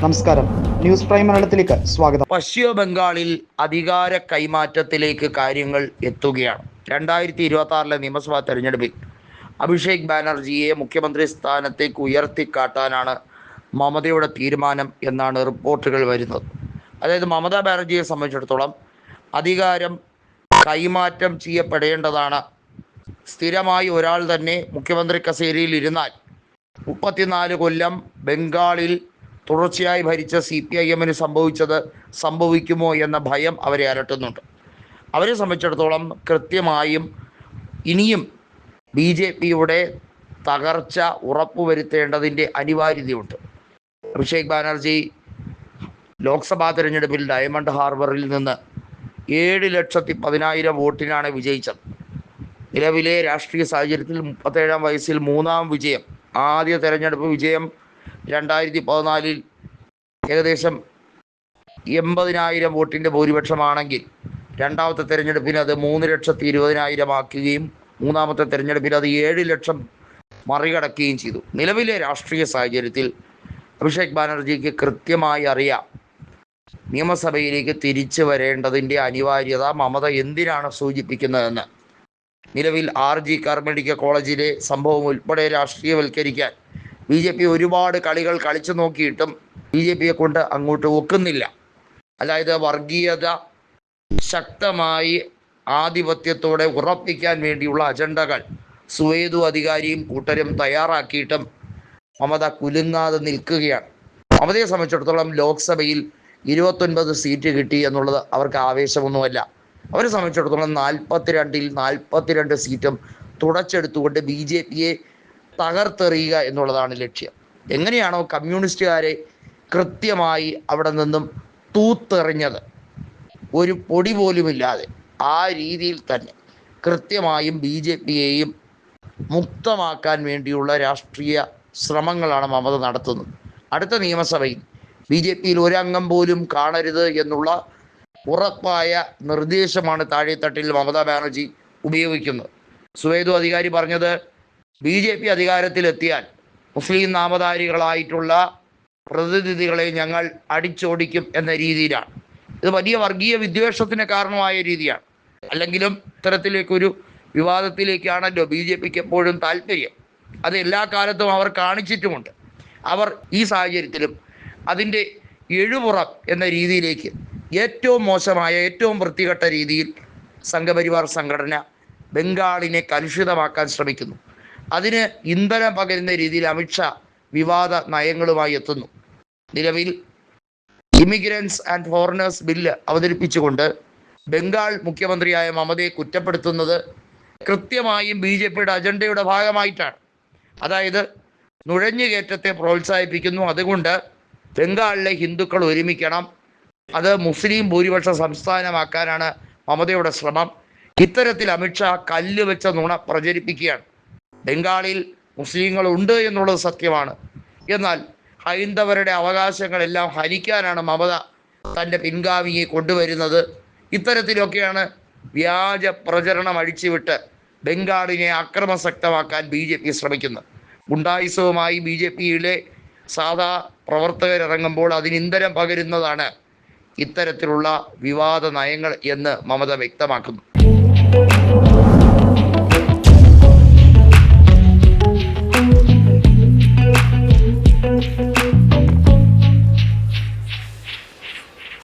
നമസ്കാരം. News prime മലയാളത്തിലേക്ക് സ്വാഗതം. പശ്ചിമ ബംഗാളിൽ അധികാര കൈമാറ്റത്തിലേക്ക് കാര്യങ്ങൾ എത്തുകയാണ്. രണ്ടായിരത്തി ഇരുപത്തി ആറിലെ നിയമസഭാ തെരഞ്ഞെടുപ്പിൽ അഭിഷേക് ബാനർജിയെ മുഖ്യമന്ത്രി സ്ഥാനത്തേക്ക് ഉയർത്തിക്കാട്ടാനാണ് മമതയുടെ തീരുമാനം എന്നാണ് റിപ്പോർട്ടുകൾ വരുന്നത്. അതായത് മമതാ ബാനർജിയെ സംബന്ധിച്ചിടത്തോളം അധികാരം കൈമാറ്റം ചെയ്യപ്പെടേണ്ടതാണ്. സ്ഥിരമായി ഒരാൾ തന്നെ മുഖ്യമന്ത്രി കസേരയിൽ ഇരുന്നാൽ മുപ്പത്തിനാല് കൊല്ലം ബംഗാളിൽ തുടർച്ചയായി ഭരിച്ച സി പി ഐ എമ്മിന് സംഭവിച്ചത് സംഭവിക്കുമോ എന്ന ഭയം അവരെ അലട്ടുന്നുണ്ട്. അവരെ സംബന്ധിച്ചിടത്തോളം കൃത്യമായും ഇനിയും ബി ജെ പിയുടെ തകർച്ച ഉറപ്പുവരുത്തേണ്ടതിന്റെ അനിവാര്യതയുണ്ട്. അഭിഷേക് ബാനർജി ലോക്സഭാ തിരഞ്ഞെടുപ്പിൽ ഡയമണ്ട് ഹാർബറിൽ നിന്ന് ഏഴ് ലക്ഷത്തി പതിനായിരം വോട്ടിനാണ് വിജയിച്ചത്. നിലവിലെ രാഷ്ട്രീയ സാഹചര്യത്തിൽ മുപ്പത്തേഴാം വയസ്സിൽ മൂന്നാം വിജയം ആദ്യ തെരഞ്ഞെടുപ്പ് വിജയം രണ്ടായിരത്തി പതിനാലിൽ ഏകദേശം എൺപതിനായിരം വോട്ടിന്റെ ഭൂരിപക്ഷമാണെങ്കിൽ രണ്ടാമത്തെ തിരഞ്ഞെടുപ്പിന് അത് മൂന്ന് ലക്ഷത്തി ഇരുപതിനായിരം ആക്കുകയും മൂന്നാമത്തെ തിരഞ്ഞെടുപ്പിൽ അത് ഏഴ് ലക്ഷം മറികടക്കുകയും ചെയ്തു. നിലവിലെ രാഷ്ട്രീയ സാഹചര്യത്തിൽ അഭിഷേക് ബാനർജിക്ക് കൃത്യമായി അറിയാം നിയമസഭയിലേക്ക് തിരിച്ചു വരേണ്ടതിന്റെ അനിവാര്യത മമത എന്തിനാണ് സൂചിപ്പിക്കുന്നതെന്ന്. നിലവിൽ ആർ ജി കാർ മെഡിക്കൽ കോളേജിലെ സംഭവം ഉൾപ്പെടെ രാഷ്ട്രീയവൽക്കരിക്കാൻ ബി ജെ പി ഒരുപാട് കളികൾ കളിച്ചു നോക്കിയിട്ടും ബി ജെ പിയെ കൊണ്ട് അങ്ങോട്ട് ഒക്കുന്നില്ല. അതായത് വർഗീയത ശക്തമായി ആധിപത്യത്തോടെ ഉറപ്പിക്കാൻ വേണ്ടിയുള്ള അജണ്ടകൾ സുവേദു അധികാരിയും കൂട്ടരും തയ്യാറാക്കിയിട്ടും മമത കുലുങ്ങാതെ നിൽക്കുകയാണ്. മമതയെ സംബന്ധിച്ചിടത്തോളം ലോക്സഭയിൽ ഇരുപത്തൊൻപത് സീറ്റ് കിട്ടി എന്നുള്ളത് അവർക്ക് ആവേശമൊന്നുമല്ല. അവരെ സംബന്ധിച്ചിടത്തോളം നാൽപ്പത്തിരണ്ടിൽ നാൽപ്പത്തിരണ്ട് സീറ്റും തുടച്ചെടുത്തുകൊണ്ട് ബി ജെ പിയെ തകർത്തെറിയുക എന്നുള്ളതാണ് ലക്ഷ്യം. എങ്ങനെയാണോ കമ്മ്യൂണിസ്റ്റുകാരെ കൃത്യമായി അവിടെ നിന്നും തൂത്തെറിഞ്ഞത്? ഒരു പൊടി പോലുമില്ലാതെ ആ രീതിയിൽ തന്നെ കൃത്യമായും ബി ജെ പിയെയും മുക്തമാക്കാൻ വേണ്ടിയുള്ള രാഷ്ട്രീയ ശ്രമങ്ങളാണ് മമത നടത്തുന്നത്. അടുത്ത നിയമസഭയിൽ ബി ജെ പിയിൽ ഒരംഗം പോലും കാണരുത് എന്നുള്ള ഉറപ്പായ നിർദ്ദേശമാണ് താഴെത്തട്ടിൽ മമതാ ബാനർജി ഉപയോഗിക്കുന്നത്. സുവേദു അധികാരി പറഞ്ഞത് ബി ജെ പി അധികാരത്തിലെത്തിയാൽ മുസ്ലിം നാമധാരികളായിട്ടുള്ള പ്രതിനിധികളെ ഞങ്ങൾ അടിച്ചോടിക്കും എന്ന രീതിയിലാണ്. ഇത് വലിയ വർഗീയ വിദ്വേഷത്തിന് കാരണമായ രീതിയാണ്. അല്ലെങ്കിലും ഇത്തരത്തിലേക്കൊരു വിവാദത്തിലേക്കാണല്ലോ ബി ജെ പിക്ക് എപ്പോഴും താല്പര്യം. അത് എല്ലാ കാലത്തും അവർ കാണിച്ചിട്ടുമുണ്ട്. അവർ ഈ സാഹചര്യത്തിലും അതിന്റെ എഴുപുറം എന്ന രീതിയിലേക്ക് ഏറ്റവും മോശമായ ഏറ്റവും വൃത്തികെട്ട രീതിയിൽ സംഘപരിവാർ സംഘടന ബംഗാളിനെ കലുഷിതമാക്കാൻ ശ്രമിക്കുന്നു. അതിന് ഇന്ധനം പകരുന്ന രീതിയിൽ അമിത്ഷാ വിവാദ നയങ്ങളുമായി എത്തുന്നു. നിലവിൽ ഇമിഗ്രൻസ് ആൻഡ് ഫോറിനേഴ്സ് ബില്ല് അവതരിപ്പിച്ചുകൊണ്ട് ബംഗാൾ മുഖ്യമന്ത്രിയായ മമതയെ കുറ്റപ്പെടുത്തുന്നത് കൃത്യമായും ബി ജെ പിയുടെ അജണ്ടയുടെ ഭാഗമായിട്ടാണ്. അതായത് നുഴഞ്ഞുകയറ്റത്തെ പ്രോത്സാഹിപ്പിക്കുന്നു. അതുകൊണ്ട് ബംഗാളിലെ ഹിന്ദുക്കൾ ഒരുമിക്കണം. അത് മുസ്ലിം ഭൂരിപക്ഷ സംസ്ഥാനമാക്കാനാണ് മമതയുടെ ശ്രമം. ഇത്തരത്തിൽ അമിത്ഷാ കല്ല് വെച്ച നുണ പ്രചരിപ്പിക്കുകയാണ്. ബംഗാളിൽ മുസ്ലിങ്ങളുണ്ട് എന്നുള്ളത് സത്യമാണ്. എന്നാൽ ഹൈന്ദവരുടെ അവകാശങ്ങളെല്ലാം ഹനിക്കാനാണ് മമത തന്റെ പിൻഗാമിയെ കൊണ്ടുവരുന്നത്. ഇത്തരത്തിലൊക്കെയാണ് വ്യാജ പ്രചരണം അഴിച്ചുവിട്ട് ബംഗാളിനെ അക്രമസക്തമാക്കാൻ ബി ജെ പി ശ്രമിക്കുന്നത്. ഗുണ്ടായുസവുമായി ബി ജെ പിയിലെ സാധാ പ്രവർത്തകരിറങ്ങുമ്പോൾ അതിന് ഇന്ധനം പകരുന്നതാണ് ഇത്തരത്തിലുള്ള വിവാദ നയങ്ങൾ എന്ന് മമത വ്യക്തമാക്കുന്നു.